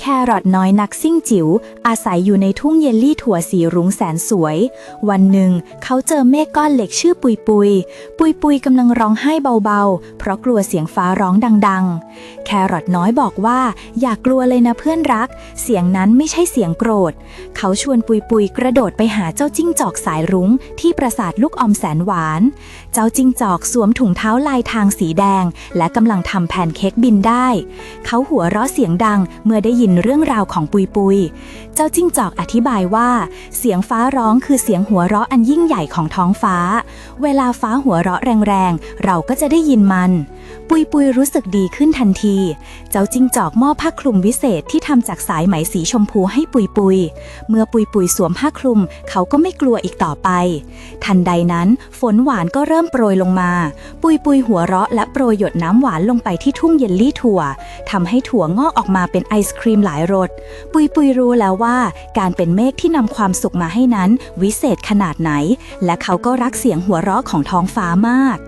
แครอทน้อยนักซิ่งจิ๋วอาศัยอยู่ในทุ่งเยลลี่ถั่วสีรุ้งแสนสวย วันหนึ่ง เขาเจอเมฆก้อนเหล็กชื่อปุยปุย ปุยปุยกำลังร้องไห้เบาๆ เพราะกลัวเสียงฟ้าร้องดังๆ แครอทน้อยบอกว่า อย่ากลัวเลยนะเพื่อนรัก เสียงนั้นไม่ใช่เสียงโกรธ เขาชวนปุยปุยกระโดดไปหาเจ้าจิ้งจอกสายรุ้ง ที่ปราสาทลูกอมแสนหวาน เจ้าจิ้งจอกสวมถุงเท้าลายทางสีแดง และกำลังทำแผ่นเค้กบินได้ เขาหัวเราะเสียงดังเมื่อได้ยินเรื่องราวของปุยปุย เจ้าจิ้งจอกอธิบายว่า เสียงฟ้าร้องคือเสียงหัวเราะอันยิ่งใหญ่ของท้องฟ้า เวลาฟ้าหัวเราะแรงๆ เราก็จะได้ยินมัน ปุยปุยรู้สึกดีขึ้นทันที เจ้าจิ้งจอกมอบผ้าคลุมวิเศษที่ทำจากสายไหมสีชมพูให้ปุยปุย เมื่อปุยปุยสวมผ้าคลุม เขาก็ไม่กลัวอีกต่อไป ทันใดนั้นฝนหวานก็เริ่มโปรยลงมา ปุยปุยหัวเราะและโปรยหยดน้ำหวานลงไปที่ทุ่งเยลลี่ถั่วทำให้ถั่วงอกออกมาเป็นไอศครีมหลายรส ปุยปุยรู้แล้วว่า การเป็นเมฆที่นำความสุขมาให้นั้น วิเศษขนาดไหน และเขาก็รักเสียงหัวเราะของท้องฟ้ามาก